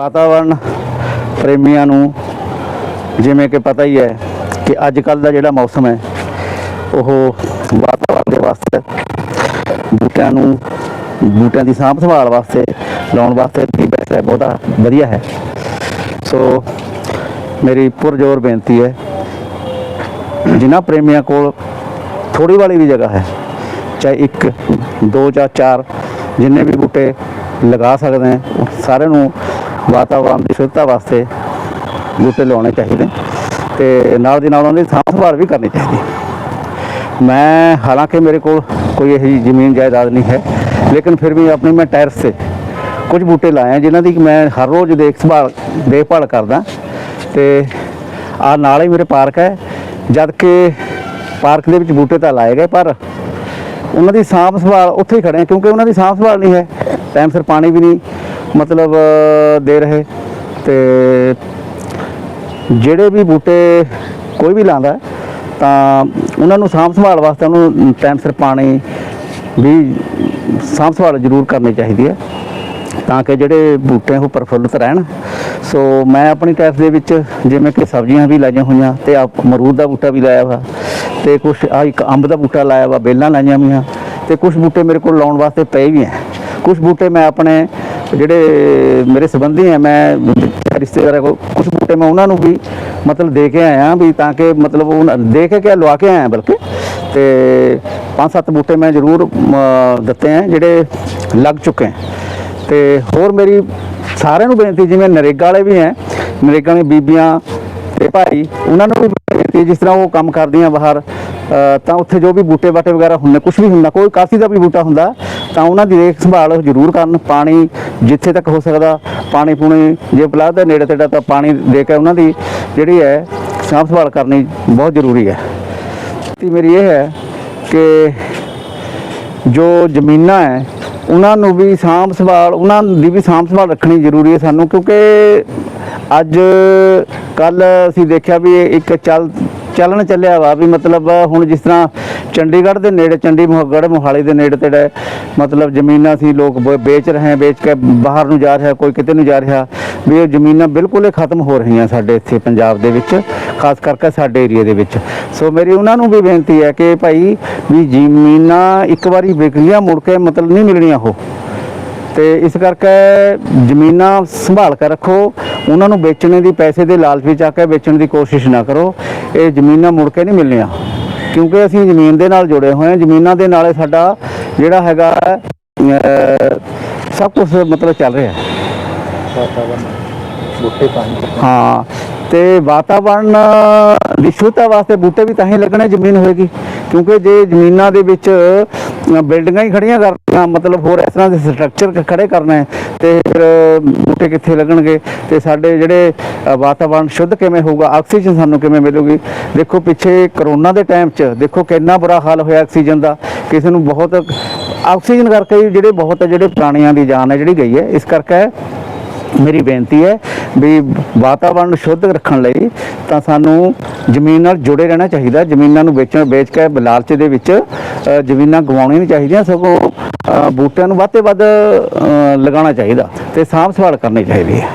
ਵਾਤਾਵਰਣ ਪ੍ਰੇਮੀਆਂ ਨੂੰ ਜਿਵੇਂ ਕਿ ਪਤਾ ਹੀ ਹੈ ਕਿ ਅੱਜ ਕੱਲ ਦਾ ਜਿਹੜਾ ਮੌਸਮ ਹੈ, ਉਹ ਵਾਤਾਵਰਣ ਦੇ ਵਾਸਤੇ, ਬੂਟਿਆਂ ਨੂੰ, ਬੂਟਿਆਂ ਦੀ ਸਾਂਭ ਸੰਭਾਲ ਵਾਸਤੇ ਲਾਉਣ ਵਾਸਤੇ ਦੀ ਬੈਸਟ ਹੈ, ਬਹੁਤਾ ਵਧੀਆ ਹੈ। ਸੋ ਮੇਰੀ ਪੁਰਜੋਰ ਬੇਨਤੀ ਹੈ, ਜਿਨ੍ਹਾਂ ਪ੍ਰੇਮੀਆਂ ਕੋਲ ਥੋੜੀ ਵਾਲੀ ਵੀ ਜਗ੍ਹਾ ਹੈ, ਚਾਹੇ ਇੱਕ, ਦੋ ਜਾਂ ਚਾਰ, ਜਿੰਨੇ ਵੀ ਬੂਟੇ ਲਗਾ ਸਕਦੇ ਹੈ ਸਾਰਿਆਂ ਨੂੰ ਵਾਤਾਵਰਣ ਦੀ ਸ਼ੁੱਧਤਾ ਵਾਸਤੇ ਬੂਟੇ ਲਾਉਣੇ ਚਾਹੀਦੇ। ਤੇ ਨਾਲ ਦੀ ਨਾਲ ਉਹਨਾਂ ਦੀ ਸਾਂਭ ਸੰਭਾਲ ਵੀ ਕਰਨੀ ਚਾਹੀਦੀ। ਮੈਂ ਹਾਲਾਂਕਿ ਮੇਰੇ ਕੋਲ ਕੋਈ ਇਹੋ ਜਿਹੀ ਜ਼ਮੀਨ ਜਾਇਦਾਦ ਨਹੀਂ ਹੈ, ਲੇਕਿਨ ਫਿਰ ਵੀ ਆਪਣੀ ਮੈਂ ਟੈਰਸ ਤੇ ਕੁਝ ਬੂਟੇ ਲਾਏ ਆ, ਜਿਨ੍ਹਾਂ ਦੀ ਮੈਂ ਹਰ ਰੋਜ਼ ਦੇਖ ਸੰਭਾਲ ਦੇਖਭਾਲ ਕਰਦਾ। ਤੇ ਆ ਨਾਲ ਹੀ ਮੇਰੇ ਪਾਰਕ ਹੈ, ਜਦ ਕਿ ਪਾਰਕ ਦੇ ਵਿੱਚ ਬੂਟੇ ਤਾਂ ਲਾਏ ਗਏ, ਪਰ ਉਹਨਾਂ ਦੀ ਸਾਂਭ ਸੰਭਾਲ ਉੱਥੇ ਹੀ ਖੜੇ ਆ, ਕਿਉਂਕਿ ਉਹਨਾਂ ਦੀ ਸਾਂਭ ਸੰਭਾਲ ਨਹੀਂ ਹੈ। ਟਾਈਮ ਸਿਰ ਪਾਣੀ ਵੀ ਨਹੀਂ ਮਤਲਬ ਦੇ ਰਹੇ। ਤੇ ਜਿਹੜੇ ਵੀ ਬੂਟੇ ਕੋਈ ਵੀ ਲਾਉਂਦਾ, ਤਾਂ ਉਹਨਾਂ ਨੂੰ ਸਾਂਭ ਸੰਭਾਲ ਵਾਸਤੇ ਉਹਨੂੰ ਟਾਈਮ ਸਿਰ ਪਾਣੀ ਵੀ ਸਾਂਭ ਸੰਭਾਲ ਜ਼ਰੂਰ ਕਰਨੀ ਚਾਹੀਦੀ ਹੈ, ਤਾਂ ਕਿ ਜਿਹੜੇ ਬੂਟੇ ਉਹ ਪ੍ਰਫੁੱਲਤ ਰਹਿਣ। ਸੋ ਮੈਂ ਆਪਣੀ ਟੈਰਸ ਦੇ ਵਿੱਚ ਜਿਵੇਂ ਕਿ ਸਬਜ਼ੀਆਂ ਵੀ ਲਾਈਆਂ ਹੋਈਆਂ ਤੇ ਆਪ ਮਰੂਦ ਦਾ ਬੂਟਾ ਵੀ ਲਾਇਆ ਵਾ, ਤੇ ਕੁਝ ਆ ਇੱਕ ਅੰਬ ਦਾ ਬੂਟਾ ਲਾਇਆ ਵਾ, ਬੇਲਾਂ ਲਾਈਆਂ ਹੋਈਆਂ, ਤੇ ਕੁਝ ਬੂਟੇ ਮੇਰੇ ਕੋਲ ਲਾਉਣ ਵਾਸਤੇ ਪਏ ਵੀ ਹੈ। ਕੁਝ ਬੂਟੇ ਮੈਂ ਆਪਣੇ ਜਿਹੜੇ ਮੇਰੇ ਸੰਬੰਧੀ ਹੈ ਮੈਂ ਰਿਸ਼ਤੇਦਾਰਾਂ ਕੋਲ ਕੁਝ ਬੂਟੇ ਮੈਂ ਉਹਨਾਂ ਨੂੰ ਵੀ ਮਤਲਬ ਦੇ ਕੇ ਆਇਆ ਵੀ ਤਾਂ ਕਿ ਮਤਲਬ ਉਹ ਦੇ ਕੇ ਕਿ ਲਵਾ ਕੇ ਆਇਆ ਬਲਕਿ। ਤੇ ਪੰਜ ਸੱਤ ਬੂਟੇ ਮੈਂ ਜ਼ਰੂਰ ਦਿੱਤੇ ਆ, ਜਿਹੜੇ ਲੱਗ ਚੁੱਕੇ ਹੈ ਤੇ ਹੋਰ ਮੇਰੀ ਸਾਰਿਆਂ ਨੂੰ ਬੇਨਤੀ, ਜਿਵੇਂ ਨਰੇਗਾ ਵਾਲੇ ਵੀ ਹੈ, ਨਰੇਗਾ ਦੀਆਂ ਬੀਬੀਆਂ ਤੇ ਭਾਈ, ਉਹਨਾਂ ਨੂੰ ਵੀ ਬੇਨਤੀ ਜਿਸ ਤਰ੍ਹਾਂ ਉਹ ਕੰਮ ਕਰਦੀਆਂ ਬਾਹਰ ਤਾਂ ਉੱਥੇ ਜੋ ਵੀ ਬੂਟੇ ਬਾਟੇ ਵਗੈਰਾ ਹੁੰਦੇ ਕੁਝ ਵੀ ਹੁੰਦਾ, ਕੋਈ ਕਾਫੀ ਦਾ ਵੀ ਬੂਟਾ ਹੁੰਦਾ, ਤਾਂ ਉਹਨਾਂ ਦੀ ਦੇਖ ਸੰਭਾਲ ਜ਼ਰੂਰ ਕਰਨ, ਪਾਣੀ ਜਿੱਥੇ ਤੱਕ ਹੋ ਸਕਦਾ, ਪਾਣੀ ਪੂਣੀ, ਜੇ ਪਲਾਹ ਦੇ ਨੇੜੇ ਤੇੜਾ ਤਾਂ ਪਾਣੀ ਦੇ ਕੇ ਉਹਨਾਂ ਦੀ ਜਿਹੜੀ ਹੈ, ਸਾਂਭ ਸੰਭਾਲ ਕਰਨੀ ਬਹੁਤ ਜ਼ਰੂਰੀ ਹੈ। ਤੇ ਮੇਰੀ ਇਹ ਹੈ ਕਿ ਜੋ ਜ਼ਮੀਨਾਂ ਹੈ, ਉਹਨਾਂ ਨੂੰ ਵੀ ਸਾਂਭ ਸੰਭਾਲ, ਉਹਨਾਂ ਦੀ ਵੀ ਸਾਂਭ ਸੰਭਾਲ ਰੱਖਣੀ ਜ਼ਰੂਰੀ ਹੈ ਸਾਨੂੰ, ਕਿਉਂਕਿ ਅੱਜ ਕੱਲ ਅਸੀਂ ਦੇਖਿਆ ਵੀ ਇੱਕ ਚੱਲ, ਚੱਲਣ ਚੱਲਿਆ ਵਾ ਵੀ ਮਤਲਬ ਹੁਣ ਜਿਸ ਤਰ੍ਹਾਂ ਚੰਡੀਗੜ੍ਹ ਦੇ ਨੇੜੇ ਚੰਡੀਗੜ੍ਹ ਮੋਹਾਲੀ ਦੇ ਨੇੜੇ ਤੇੜੇ ਮਤਲਬ ਜ਼ਮੀਨਾਂ ਸੀ, ਲੋਕ ਵੇਚ ਰਹੇ ਵੇਚ ਕੇ ਬਾਹਰ ਨੂੰ ਜਾ ਰਿਹਾ, ਕੋਈ ਕਿਤੇ ਨੂੰ ਜਾ ਰਿਹਾ, ਵੀ ਇਹ ਜ਼ਮੀਨਾਂ ਬਿਲਕੁਲ ਹੀ ਖਤਮ ਹੋ ਰਹੀਆਂ ਸਾਡੇ ਇੱਥੇ ਪੰਜਾਬ ਦੇ ਵਿੱਚ, ਖਾਸ ਕਰਕੇ ਸਾਡੇ ਏਰੀਆ ਦੇ ਵਿੱਚ। ਸੋ ਮੇਰੀ ਉਹਨਾਂ ਨੂੰ ਵੀ ਬੇਨਤੀ ਹੈ ਕਿ ਭਾਈ ਵੀ ਜ਼ਮੀਨਾਂ ਇੱਕ ਵਾਰੀ ਵਿਕ ਗਈਆਂ, ਮੁੜ ਕੇ ਮਤਲਬ ਨਹੀਂ ਮਿਲਣੀਆਂ ਉਹ। ਤੇ ਇਸ ਕਰਕੇ ਜ਼ਮੀਨਾਂ ਸੰਭਾਲ ਕੇ ਰੱਖੋ ਉਹਨਾਂ ਨੂੰ ਵੇਚਣੇ ਦੀ ਪੈਸੇ ਦੇ ਲਾਲਚ ਵਿੱਚ ਆ ਕੇ ਵੇਚਣ ਦੀ ਕੋਸ਼ਿਸ਼ ਨਾ ਕਰੋ। ਇਹ ਜ਼ਮੀਨਾਂ ਮੁੜ ਕੇ ਨਹੀਂ ਮਿਲਣੀਆਂ। ਕਿਉਂਕਿ ਅਸੀਂ ਜ਼ਮੀਨ ਦੇ ਨਾਲ ਜੁੜੇ ਹੋਏ ਹਾਂ। ਜ਼ਮੀਨਾਂ ਦੇ ਨਾਲੇ ਸਾਡਾ ਜਿਹੜਾ ਹੈਗਾ ਸਭ ਕੁਝ ਮਤਲਬ ਚੱਲ ਰਿਹਾ। ਹੈ ਬੂਟੇ ਪਾਣੀ ਹਾਂ, ਤੇ ਵਾਤਾਵਰਨ ਦੀ ਸ਼ੁੱਧਤਾ ਵਾਸਤੇ ਬੂਟੇ ਵੀ ਤਾਂ ਹੀ ਲੱਗਣੇ ਜ਼ਮੀਨ ਹੋਏਗੀ। ਕਿਉਂਕਿ ਜੇ ਜ਼ਮੀਨਾਂ ਦੇ ਵਿੱਚ ਬਿਲਡਿੰਗਾਂ ਹੀ ਖੜੀਆਂ ਕਰਨੀਆਂ ਮਤਲਬ ਹੋਰ ਇਸ ਤਰ੍ਹਾਂ ਦੇ ਸਟਰਕਚਰ ਖੜੇ ਕਰਨਾ ਹੈ, ਤੇ ਫਿਰ ਬੂਟੇ ਕਿੱਥੇ ਲੱਗਣਗੇ ਤੇ ਸਾਡੇ ਜਿਹੜੇ ਅ, ਵਾਤਾਵਰਣ ਸ਼ੁੱਧ ਕਿਵੇਂ ਹੋਊਗਾ ਆਕਸੀਜਨ ਸਾਨੂੰ ਕਿਵੇਂ ਮਿਲੂਗੀ? ਦੇਖੋ ਪਿੱਛੇ ਕਰੋਨਾ ਦੇ ਟਾਈਮ 'ਚ ਦੇਖੋ ਕਿੰਨਾ ਬੁਰਾ ਹਾਲ ਹੋਇਆ ਆਕਸੀਜਨ ਦਾ। ਕਿਸੇ ਨੂੰ ਬਹੁਤ ਆਕਸੀਜਨ ਕਰਕੇ ਜਿਹੜੇ ਬਹੁਤ ਜਿਹੜੇ ਪ੍ਰਾਣੀਆਂ ਦੀ ਜਾਨ ਹੈ ਜਿਹੜੀ ਗਈ ਹੈ ਇਸ ਕਰਕੇ ਮੇਰੀ ਬੇਨਤੀ ਹੈ ਵੀ ਵਾਤਾਵਰਣ ਸ਼ੁੱਧ ਰੱਖਣ ਲਈ ਤਾਂ ਸਾਨੂੰ ਜ਼ਮੀਨ ਨਾਲ ਜੁੜੇ ਰਹਿਣਾ ਚਾਹੀਦਾ। ਜ਼ਮੀਨਾਂ ਨੂੰ ਵੇਚਣ, ਵੇਚ ਕੇ ਲਾਲਚ ਦੇ ਵਿੱਚ ਜ਼ਮੀਨਾਂ ਗਵਾਉਣੀਆਂ ਨਹੀਂ ਚਾਹੀਦੀਆਂ, ਸਗੋਂ ਬੂਟਿਆਂ ਨੂੰ ਵੱਧ ਤੋਂ ਵੱਧ ਲਗਾਉਣਾ ਚਾਹੀਦਾ ਤੇ ਸਾਂਭ ਸੰਭਾਲ ਕਰਨੀ ਚਾਹੀਦੀ ਹੈ।